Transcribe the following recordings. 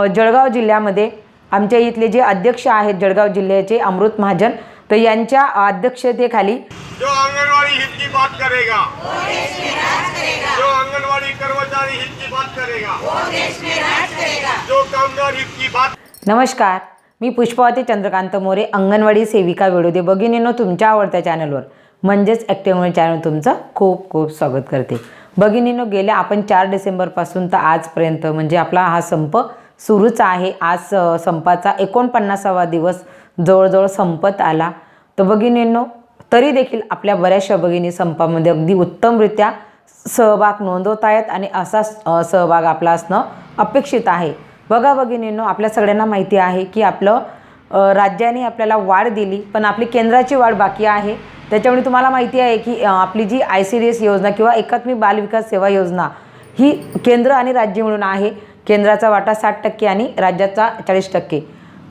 जळगाव जिल्ह्यामध्ये आमच्या इथले जे अध्यक्ष आहेत जळगाव जिल्ह्याचे अमृत महाजन तर यांच्या अध्यक्षतेखाली जो आंगनवाड़ी हित की बात करेगा जो आंगनवाड़ी कर्मचारी हित की बात करेगा जो कामगार हित की बात नमस्कार मी पुष्पावती चंद्रकांत मोरे अंगणवाडी सेविका वेळोदे भगिनीनो तुमच्या आवडत्या चॅनलवर. म्हणजेच ॲक्टिव्ह चॅनल तुमचं खूप खूप स्वागत करते. भगिनीनो गेल्या आपण चार डिसेंबरपासून तर आजपर्यंत म्हणजे आपला हा संप सुरूच आहे. आज संपाचा एकोणपन्नासावा दिवस जवळजवळ संपत आला. तर भगिनींनो तरी देखील आपल्या बऱ्याचशा भगिनी संपामध्ये अगदी उत्तमरित्या सहभाग नोंदवत आहेत आणि असा सहभाग आपला असणं अपेक्षित आहे. बघा भगिनींनो आपल्या सगळ्यांना माहिती आहे की आपलं राज्याने आपल्याला वाढ दिली पण आपली केंद्राची वाढ बाकी आहे. त्याच्यामुळे तुम्हाला माहिती आहे की आपली जी आय सी डी एस योजना किंवा एकात्मिक बालविकास सेवा योजना ही केंद्र आणि राज्य मिळून आहे. केंद्राचा वाटा साठ टक्के आणि राज्याचा चाळीस टक्के.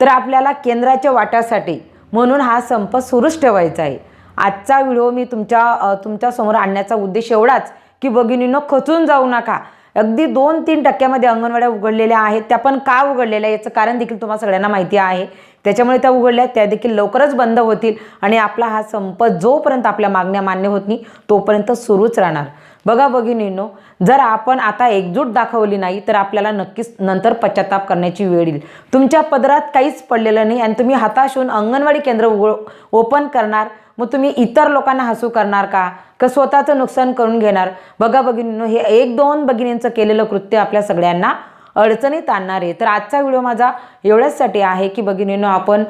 तर आपल्याला केंद्राच्या वाट्यासाठी म्हणून हा संप सुरूच ठेवायचा आहे. आजचा व्हिडिओ मी तुमच्या तुमच्यासमोर आणण्याचा उद्देश एवढाच की भगिनीनं खचून जाऊ नका. अगदी दोन तीन टक्क्यामध्ये अंगणवाड्या उघडलेल्या आहेत त्या पण का उघडलेल्या याचं कारण देखील तुम्हाला सगळ्यांना माहिती आहे. त्याच्यामुळे त्या उघडल्या त्या देखील लवकरच बंद होतील आणि आपला हा संप जोपर्यंत आपल्या मागण्या मान्य होत नाही तोपर्यंत सुरूच राहणार. बघा भगिनींनो जर आपण आता एकजूट दाखवली नाही तर आपल्याला नक्कीच नंतर पश्चाताप करण्याची वेळ येईल. तुमच्या पदरात काहीच पडलेलं नाही आणि तुम्ही हाताश होऊन अंगणवाडी केंद्र उघड ओपन करणार. मग तुम्ही इतर लोकांना हसू करणार का? का स्वतःचं नुकसान करून घेणार? बघा भगिनींनो हे एक दोन भगिनींचं केलेलं कृत्य आपल्या सगळ्यांना अडचणीत आणणार आहे. तर आजचा व्हिडिओ माझा एवढ्याचसाठी आहे की भगिनीनं आपण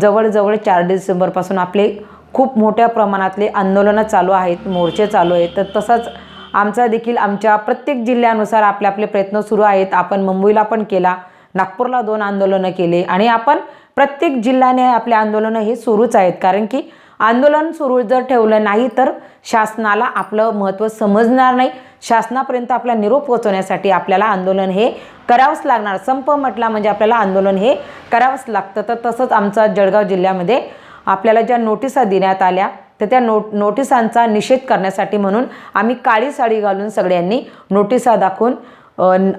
जवळजवळ चार डिसेंबरपासून आपले खूप मोठ्या प्रमाणातले आंदोलनं चालू आहेत मोर्चे चालू आहेत. तर तसंच आमचा देखील आमच्या प्रत्येक जिल्ह्यानुसार आपले आपले प्रयत्न सुरू आहेत. आपण मुंबईला पण केला नागपूरला दोन आंदोलनं केले आणि आपण प्रत्येक जिल्ह्याने आपले आंदोलनं हे सुरूच आहेत. कारण की आंदोलन सुरू जर ठेवलं नाही तर शासनाला आपलं महत्त्व समजणार नाही. शासनापर्यंत आपला निरोप पोहोचवण्यासाठी आपल्याला आंदोलन हे करावंच लागणार. संप म्हटला म्हणजे आपल्याला आंदोलन हे करावंच लागतं. तर तसंच आमचा जळगाव जिल्ह्यामध्ये आपल्याला ज्या नोटिसा देण्यात आल्या तर त्या नोट नोटिसांचा निषेध करण्यासाठी म्हणून आम्ही काळी साडी घालून सगळ्यांनी नोटिसा दाखवून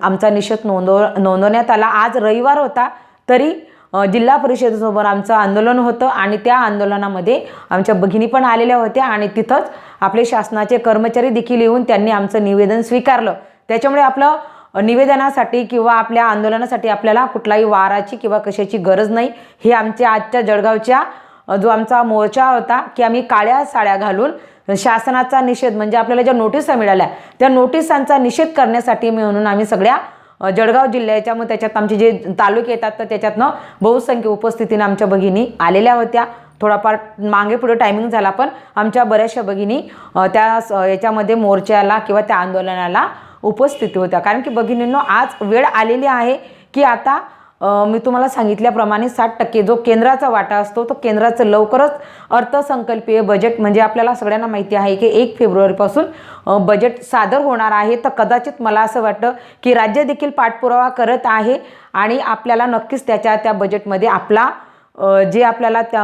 आमचा निषेध नोंदव नोंदवण्यात आला. आज रविवार होता तरी जिल्हा परिषदेसमोर आमचं आंदोलन होतं आणि त्या आंदोलनामध्ये आमच्या भगिनी पण आलेल्या होत्या आणि तिथंच आपले शासनाचे कर्मचारी देखील येऊन त्यांनी आमचं निवेदन स्वीकारलं. त्याच्यामुळे आपलं निवेदनासाठी किंवा आपल्या आंदोलनासाठी आपल्याला कुठलाही वाराची किंवा कशाची गरज नाही. हे आमच्या आजच्या जळगावच्या जो आमचा मोर्चा होता की आम्ही काळ्या साड्या घालून शासनाचा निषेध म्हणजे आपल्याला ज्या नोटिसा मिळाल्या त्या नोटिसांचा निषेध करण्यासाठी म्हणून आम्ही सगळ्या जळगाव जिल्ह्याच्या मग त्याच्यात आमचे जे तालुके येतात तर त्याच्यातनं बहुसंख्य उपस्थितीनं आमच्या भगिनी आलेल्या होत्या. थोडाफार मागे पुढे टायमिंग झाला पण आमच्या बऱ्याचशा भगिनी त्या स- याच्यामध्ये मोर्चाला किंवा त्या आंदोलनाला उपस्थित होत्या. कारण की भगिनींनो आज वेळ आलेली आहे की आता मी तुम्हाला सांगितल्याप्रमाणे साठ टक्के जो केंद्राचा वाटा असतो तो केंद्राचं लवकरच अर्थसंकल्पीय बजेट म्हणजे आपल्याला सगळ्यांना माहिती आहे की एक फेब्रुवारीपासून बजेट सादर होणार आहे. तर कदाचित मला असं वाटतं की राज्य देखील पाठपुरावा करत आहे आणि आपल्याला नक्कीच त्याच्या त्या बजेटमध्ये आपला जे आपल्याला त्या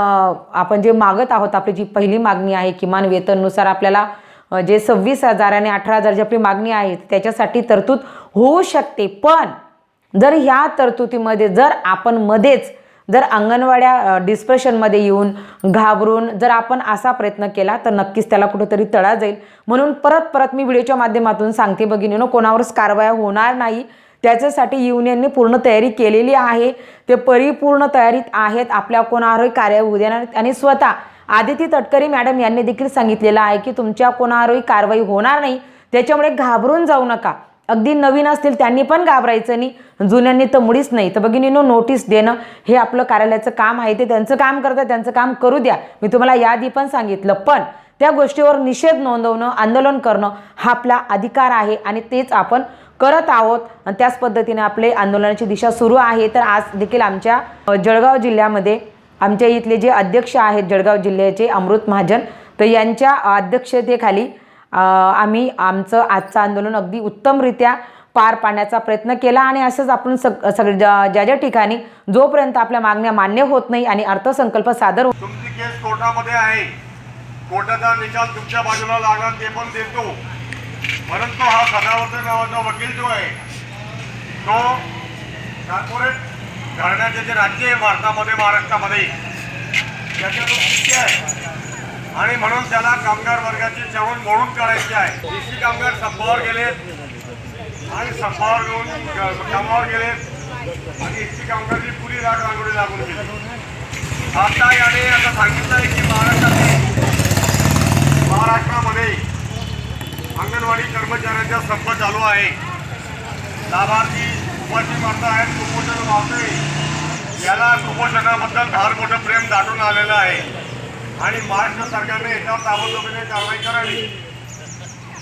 आपण जे मागत आहोत आपली जी पहिली मागणी आहे किमान वेतननुसार आपल्याला जे सव्वीस हजार आणि अठरा हजारची आपली मागणी आहे त्याच्यासाठी तरतूद होऊ शकते. पण जर ह्या तरतुदीमध्ये जर आपण मध्येच जर अंगणवाड्या डिस्प्रेशनमध्ये येऊन घाबरून जर आपण असा प्रयत्न केला तर नक्कीच त्याला कुठेतरी तळा जाईल. म्हणून परत परत मी व्हिडिओच्या माध्यमातून सांगते भगिनीनो कोणावरच कारवाया होणार नाही. त्याच्यासाठी युनियनने पूर्ण तयारी केलेली आहे. ते परिपूर्ण तयारीत आहेत. आपल्या कोणावरही कार्य होऊ देणार आणि स्वतः आदिती तटकरी मॅडम यांनी देखील सांगितलेलं आहे की तुमच्या कोणावरही कारवाई होणार नाही. त्याच्यामुळे घाबरून जाऊ नका. अगदी नवीन असतील त्यांनी पण घाबरायचं नाही. जुन्यांनी तर मुळीच नाही. तर भगिनीनो नोटीस देणं हे आपलं कार्यालयाचं काम आहे. ते त्यांचं काम करतं त्यांचं काम करू द्या. मी तुम्हाला याआधी पण सांगितलं. पण त्या गोष्टीवर निषेध नोंदवणं आंदोलन करणं हा आपला अधिकार आहे आणि तेच आपण करत आहोत. आणि त्याच पद्धतीने आपले आंदोलनाची दिशा सुरू आहे. तर आज देखील आमच्या जळगाव जिल्ह्यामध्ये आमच्या इथले जे अध्यक्ष आहेत जळगाव जिल्ह्याचे अमृत महाजन तर यांच्या अध्यक्षतेखाली आम्ही आमचं आजचं आंदोलन अगदी उत्तमरित्या पार पाडण्याचा प्रयत्न केला आणि असंच आपण सग सगळे ज्या ज्या ज्या ठिकाणी जोपर्यंत आपल्या मागण्या मान्य होत नाही आणि अर्थसंकल्प सादर होत तुमची केस कोर्टामध्ये आहे. कोर्टाचा निकाल तुमच्या बाजूला लागला ते पण देतो. परंतु हा सदावर्त नावाचा वकील जो आहे तो कॉर्पोरेट घराण्याचे जे राज्य आहे भारतामध्ये महाराष्ट्रामध्ये त्याच्यात आहे? आणि म्हणून त्याला कामगार वर्गाची चळवळ मोडून काढायची आहे. एसी कामगार संपावर गेलेत आणि संपावर घेऊन कामावर गेलेत आणि एसी कामगारची पुरी राग रांगोळी लागून गेली. आता याने असं सांगितलं आहे की महाराष्ट्रातील महाराष्ट्रामध्ये अंगणवाडी कर्मचाऱ्यांचा संप चालू आहे. लाभार्थी उपाशी मारता आहेत कुपोषण मावते याला कुपोषणाबद्दल फार मोठं प्रेम दाटून आलेलं आहे. आणि महाराष्ट्र सरकारने याच्यावर ताबडतोबीने कारवाई करावी.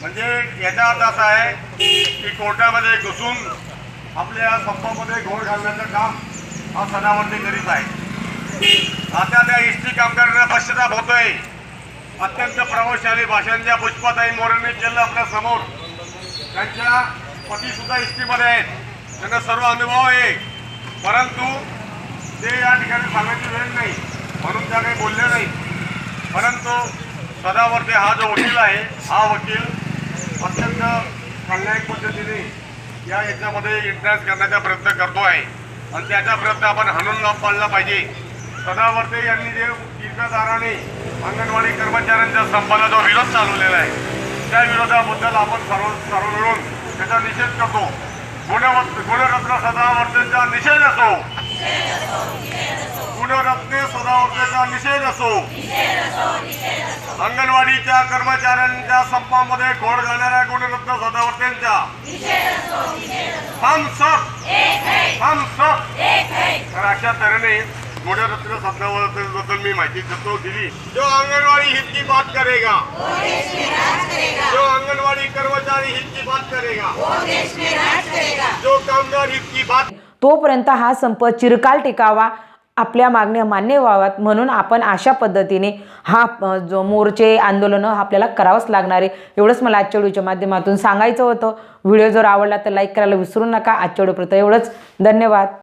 म्हणजे याचा अर्थ असा आहे की कोर्टामध्ये घुसून आपल्या संपामध्ये घोळ घालण्याचं काम हा सणावरती करीत आहे. आता त्या इष्टी कामगारांना पश्चाताप होतोय. अत्यंत प्रभावशाली भाषण ज्या पुष्पाताई मोरेंनी केलं आपल्यासमोर त्यांच्या पती सुद्धा इष्टीमध्ये आहेत. त्यांना सर्व अनुभव आहे. परंतु ते या ठिकाणी सांगायची वेळ नाही. म्हणून त्या काही बोलल्या नाही परंतु सदावर्ते हा जो वकील आहे हा वकील अत्यंत कल्याण पद्धतीने या याच्यामध्ये इंटरेस्ट करण्याचा प्रयत्न करतो आहे आणि त्याचा प्रयत्न आपण हाणून न पाळला पाहिजे. सदावर्ते यांनी जे कीर्तदाराने अंगणवाडी कर्मचाऱ्यांच्या संपाला जो विरोध चालवलेला आहे त्या विरोधाबद्दल आपण सर्व सर्व मिळून त्याचा निषेध करतो. गुणवत् गुणरत्न सदावर्तेचा निषेध असो. गुणरत्ने सदावर्तेचा निषेध असो. अंगणवाडीच्या कर्मचाऱ्यांच्या संपामध्ये घोड घालणाऱ्या गुणरत्न सदावर्तेंच्या. हम सब हम सब तर अशा तऱ्हेने गुणरत्न सदावर्तेबद्दल मी माहिती देतो दिली. जो अंगणवाडी हित की बात करेगा. जो अंगणवाडी कर्मचारी हित की बात करेगा. जो कामगार हित की बात तोपर्यंत हा संप चिरकाल टिकावा. आपल्या मागण्या मान्य व्हाव्यात म्हणून आपण अशा पद्धतीने हा जो मोर्चे आंदोलनं आपल्याला करावंच लागणार आहे. एवढंच मला आजच्या व्हिडिओच्या माध्यमातून सांगायचं होतं. व्हिडिओ जर आवडला तर लाईक करायला विसरू नका. आजच्या व्हिडिओपर्यंत एवढंच. धन्यवाद.